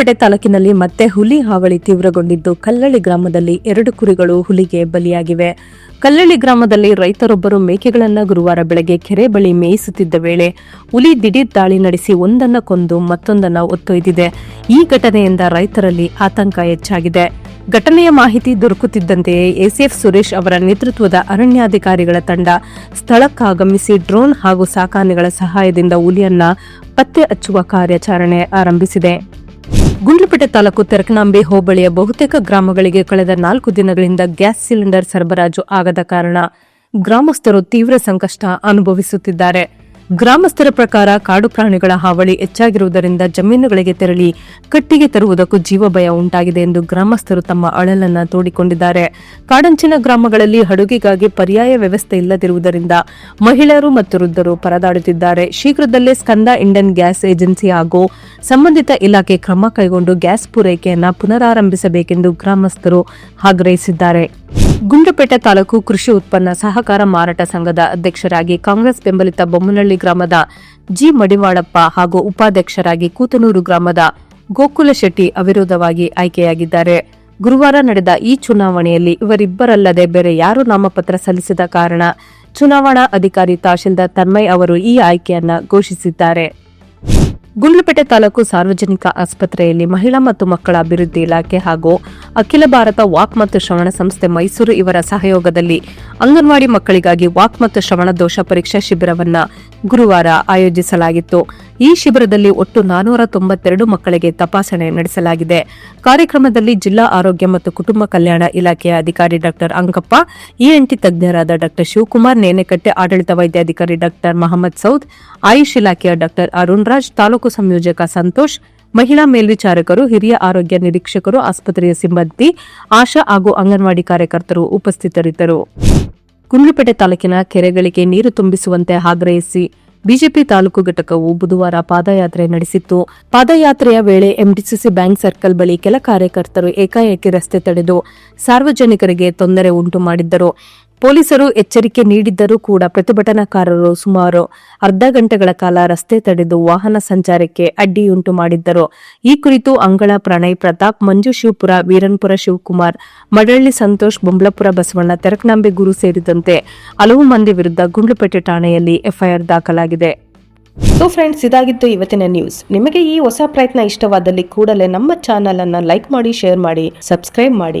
ಗುಂಡ್ಲುಪೇಟೆ ತಾಲೂಕಿನಲ್ಲಿ ಮತ್ತೆ ಹುಲಿ ಹಾವಳಿ ತೀವ್ರಗೊಂಡಿದ್ದು ಕಲ್ಲಳ್ಳಿ ಗ್ರಾಮದಲ್ಲಿ ಎರಡು ಕುರಿಗಳು ಹುಲಿಗೆ ಬಲಿಯಾಗಿವೆ. ಕಲ್ಲಳ್ಳಿ ಗ್ರಾಮದಲ್ಲಿ ರೈತರೊಬ್ಬರು ಮೇಕೆಗಳನ್ನ ಗುರುವಾರ ಬೆಳಗ್ಗೆ ಕೆರೆ ಬಳಿ ಮೇಯಿಸುತ್ತಿದ್ದ ವೇಳೆ ಹುಲಿ ದಿಢೀರ್ ದಾಳಿ ನಡೆಸಿ ಒಂದನ್ನ ಕೊಂದು ಮತ್ತೊಂದನ್ನ ಒತ್ತೊಯ್ದಿದೆ. ಈ ಘಟನೆಯಿಂದ ರೈತರಲ್ಲಿ ಆತಂಕ ಹೆಚ್ಚಾಗಿದೆ. ಘಟನೆಯ ಮಾಹಿತಿ ದೊರಕುತ್ತಿದ್ದಂತೆಯೇ ಎಸಿಎಫ್ ಸುರೇಶ್ ಅವರ ನೇತೃತ್ವದ ಅರಣ್ಯಾಧಿಕಾರಿಗಳ ತಂಡ ಸ್ಥಳಕ್ಕಾಗಮಿಸಿ ಡ್ರೋನ್ ಹಾಗೂ ಸಾಕಾನೆಗಳ ಸಹಾಯದಿಂದ ಹುಲಿಯನ್ನ ಪತ್ತೆ ಹಚ್ಚುವ ಕಾರ್ಯಾಚರಣೆ ಆರಂಭಿಸಿದೆ. ಗುಂಡ್ಲುಪೇಟೆ ತಾಲೂಕು ತೆರಕನಾಂಬೆ ಹೋಬಳಿಯ ಬಹುತೇಕ ಗ್ರಾಮಗಳಿಗೆ ಕಳೆದ ನಾಲ್ಕು ದಿನಗಳಿಂದ ಗ್ಯಾಸ್ ಸಿಲಿಂಡರ್ ಸರಬರಾಜು ಆಗದ ಕಾರಣ ಗ್ರಾಮಸ್ಥರು ತೀವ್ರ ಸಂಕಷ್ಟ ಅನುಭವಿಸುತ್ತಿದ್ದಾರೆ. ಗ್ರಾಮಸ್ಥರ ಪ್ರಕಾರ ಕಾಡು ಪ್ರಾಣಿಗಳ ಹಾವಳಿ ಹೆಚ್ಚಾಗಿರುವುದರಿಂದ ಜಮೀನುಗಳಿಗೆ ತೆರಳಿ ಕಟ್ಟಿಗೆ ತರುವುದಕ್ಕೂ ಜೀವ ಭಯ ಉಂಟಾಗಿದೆ ಎಂದು ಗ್ರಾಮಸ್ಥರು ತಮ್ಮ ಅಳಲನ್ನ ತೋಡಿಕೊಂಡಿದ್ದಾರೆ. ಕಾಡಂಚಿನ ಗ್ರಾಮಗಳಲ್ಲಿ ಅಡುಗೆಗಾಗಿ ಪರ್ಯಾಯ ವ್ಯವಸ್ಥೆ ಇಲ್ಲದಿರುವುದರಿಂದ ಮಹಿಳೆಯರು ಮತ್ತು ವೃದ್ಧರು ಪರದಾಡುತ್ತಿದ್ದಾರೆ. ಶೀಘ್ರದಲ್ಲೇ ಸ್ಕಂದ ಇಂಡಿಯನ್ ಗ್ಯಾಸ್ ಏಜೆನ್ಸಿ ಹಾಗೂ ಸಂಬಂಧಿತ ಇಲಾಖೆ ಕ್ರಮ ಕೈಗೊಂಡು ಗ್ಯಾಸ್ ಪೂರೈಕೆಯನ್ನು ಪುನರಾರಂಭಿಸಬೇಕೆಂದು ಗ್ರಾಮಸ್ಥರು ಆಗ್ರಹಿಸಿದ್ದಾರೆ. ಗುಂಡುಪೇಟೆ ತಾಲೂಕು ಕೃಷಿ ಉತ್ಪನ್ನ ಸಹಕಾರ ಮಾರಾಟ ಸಂಘದ ಅಧ್ಯಕ್ಷರಾಗಿ ಕಾಂಗ್ರೆಸ್ ಬೆಂಬಲಿತ ಬೊಮ್ಮನಹಳ್ಳಿ ಗ್ರಾಮದ ಜಿ ಮಡಿವಾಳಪ್ಪ ಹಾಗೂ ಉಪಾಧ್ಯಕ್ಷರಾಗಿ ಕೂತನೂರು ಗ್ರಾಮದ ಗೋಕುಲ ಶೆಟ್ಟಿ ಅವಿರೋಧವಾಗಿ ಆಯ್ಕೆಯಾಗಿದ್ದಾರೆ. ಗುರುವಾರ ನಡೆದ ಈ ಚುನಾವಣೆಯಲ್ಲಿ ಇವರಿಬ್ಬರಲ್ಲದೆ ಬೇರೆ ಯಾರು ನಾಮಪತ್ರ ಸಲ್ಲಿಸಿದ ಕಾರಣ ಚುನಾವಣಾ ಅಧಿಕಾರಿ ತಹಶೀಲ್ದಾರ್ ತನ್ಮಯ್ ಅವರು ಈ ಆಯ್ಕೆಯನ್ನ ಘೋಷಿಸಿದ್ದಾರೆ. ಗುಂಡ್ಲುಪೇಟೆ ತಾಲೂಕು ಸಾರ್ವಜನಿಕ ಆಸ್ಪತ್ರೆಯಲ್ಲಿ ಮಹಿಳಾ ಮತ್ತು ಮಕ್ಕಳ ಅಭಿವೃದ್ಧಿ ಇಲಾಖೆ ಹಾಗೂ ಅಖಿಲ ಭಾರತ ವಾಕ್ ಮತ್ತು ಶ್ರವಣ ಸಂಸ್ಥೆ ಮೈಸೂರು ಇವರ ಸಹಯೋಗದಲ್ಲಿ ಅಂಗನವಾಡಿ ಮಕ್ಕಳಿಗಾಗಿ ವಾಕ್ ಮತ್ತು ಶ್ರವಣ ದೋಷ ಪರೀಕ್ಷಾ ಶಿಬಿರವನ್ನ ಗುರುವಾರ ಆಯೋಜಿಸಲಾಗಿತ್ತು. ಈ ಶಿಬಿರದಲ್ಲಿ ಒಟ್ಟು ನಾನೂರ ತೊಂಬತ್ತೆರಡು ಮಕ್ಕಳಿಗೆ ತಪಾಸಣೆ ನಡೆಸಲಾಗಿದೆ. ಕಾರ್ಯಕ್ರಮದಲ್ಲಿ ಜಿಲ್ಲಾ ಆರೋಗ್ಯ ಮತ್ತು ಕುಟುಂಬ ಕಲ್ಯಾಣ ಇಲಾಖೆಯ ಅಧಿಕಾರಿ ಡಾಕ್ಟರ್ ಅಂಕಪ್ಪ ಇಎನ್ಟಿ ತಜ್ಞರಾದ ಡಾಕ್ಟರ್ ಶಿವಕುಮಾರ್ ನೇನೆಕಟ್ಟೆ ಆಡಳಿತ ವೈದ್ಯಾಧಿಕಾರಿ ಡಾಕ್ಟರ್ ಮಹಮ್ಮದ್ ಸೌದ್, ಆಯುಷ್ ಇಲಾಖೆಯ ಡಾಕ್ಟರ್ ಅರುಣ್ ರಾಜ್, ತಾಲೂಕು ಸಂಯೋಜಕ ಸಂತೋಷ್, ಮಹಿಳಾ ಮೇಲ್ವಿಚಾರಕರು, ಹಿರಿಯ ಆರೋಗ್ಯ ನಿರೀಕ್ಷಕರು, ಆಸ್ಪತ್ರೆಯ ಸಿಬ್ಬಂದಿ, ಆಶಾ ಹಾಗೂ ಅಂಗನವಾಡಿ ಕಾರ್ಯಕರ್ತರು ಉಪಸ್ಥಿತರಿದ್ದರು. ಕುಂಡ್ಲುಪೇಟೆ ತಾಲೂಕಿನ ಕೆರೆಗಳಿಗೆ ನೀರು ತುಂಬಿಸುವಂತೆ ಆಗ್ರಹಿಸಿ ಬಿಜೆಪಿ ತಾಲೂಕು ಘಟಕವು ಬುಧವಾರ ಪಾದಯಾತ್ರೆ ನಡೆಸಿತ್ತು. ಪಾದಯಾತ್ರೆಯ ವೇಳೆ ಎಂಡಿಸಿಸಿ ಬ್ಯಾಂಕ್ ಸರ್ಕಲ್ ಬಳಿ ಕೆಲ ಕಾರ್ಯಕರ್ತರು ಏಕಾಏಕಿ ರಸ್ತೆ ತಡೆದು ಸಾರ್ವಜನಿಕರಿಗೆ ತೊಂದರೆ ಉಂಟು ಮಾಡಿದ್ದರು. ಪೊಲೀಸರು ಎಚ್ಚರಿಕೆ ನೀಡಿದ್ದರೂ ಕೂಡ ಪ್ರತಿಭಟನಾಕಾರರು ಸುಮಾರು ಅರ್ಧ ಗಂಟೆಗಳ ಕಾಲ ರಸ್ತೆ ತಡೆದು ವಾಹನ ಸಂಚಾರಕ್ಕೆ ಅಡ್ಡಿಯುಂಟು ಮಾಡಿದ್ದರು. ಈ ಕುರಿತು ಅಂಗಳ ಪ್ರಣಯ್ ಪ್ರತಾಪ್, ಮಂಜು ಶಿವಪುರ, ವೀರನ್ಪುರ ಶಿವಕುಮಾರ್, ಮಡಳ್ಳಿ ಸಂತೋಷ್ ಬೊಂಬ್ಲಪುರ ಬಸವಣ್ಣ, ತೆರಕನಾಂಬೆ ಗುರು ಸೇರಿದಂತೆ ಹಲವು ಮಂದಿ ವಿರುದ್ಧ ಗುಂಡ್ಲುಪೇಟೆ ಠಾಣೆಯಲ್ಲಿ ಎಫ್ಐಆರ್ ದಾಖಲಾಗಿದೆ. ಸೊ ಫ್ರೆಂಡ್ಸ್ ಇದಾಗಿತ್ತು ಇವತ್ತಿನ ನ್ಯೂಸ್ ನಿಮಗೆ ಈ ಹೊಸ ಪ್ರಯತ್ನ ಇಷ್ಟವಾದಲ್ಲಿ ಕೂಡಲೇ ನಮ್ಮ ಚಾನಲ್ ಅನ್ನು ಲೈಕ್ ಮಾಡಿ ಶೇರ್ ಮಾಡಿ ಸಬ್ಸ್ಕ್ರೈಬ್ ಮಾಡಿ.